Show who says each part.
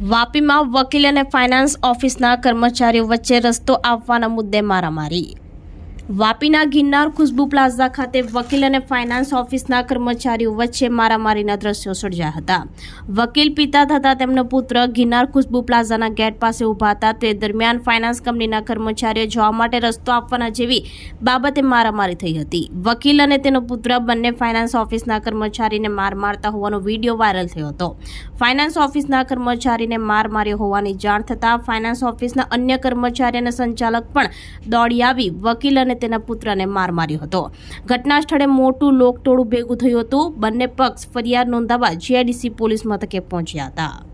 Speaker 1: વાપીમાં વકીલ અને ફાઇનાન્સ ઓફિસના કર્મચારીઓ વચ્ચે રસ્તો આપવાના મુદ્દે મારામારી. વાપીના ગિરનાર ખુશ્બુ પ્લાઝા ખાતે વકીલ અને ફાઇનાન્સ ઓફિસના કર્મચારીઓ વચ્ચે મારામારીના દ્રશ્યો સર્જાયા હતા. વકીલ પિતા થતા તેમનો પુત્ર ગિરનાર ખુશ્બુ પ્લાઝાના ગેટ પાસે ઊભા હતા. તે દરમિયાન ફાઇનાન્સ કંપનીના કર્મચારીઓ જવા માટે રસ્તો આપવાના જેવી બાબતે મારામારી થઈ હતી. વકીલ અને તેનો પુત્ર બંને ફાઇનાન્સ ઓફિસના કર્મચારીને માર મારતા હોવાનો વીડિયો વાયરલ થયો હતો. ફાઇનાન્સ ઓફિસના કર્મચારીને માર માર્યો હોવાની જાણ થતાં ફાઇનાન્સ ઓફિસના અન્ય કર્મચારી અને સંચાલક પણ દોડી આવી. વકીલ અને તેના પુત્રને માર માર્યો હતો. ઘટના સ્થળે મોટું લોકટોળું ભેગું થયું હતું. બંને પક્ષ ફરિયાદ નોંધાવવા જીઆઈડીસી પોલીસ મથકે પહોંચ્યા હતા.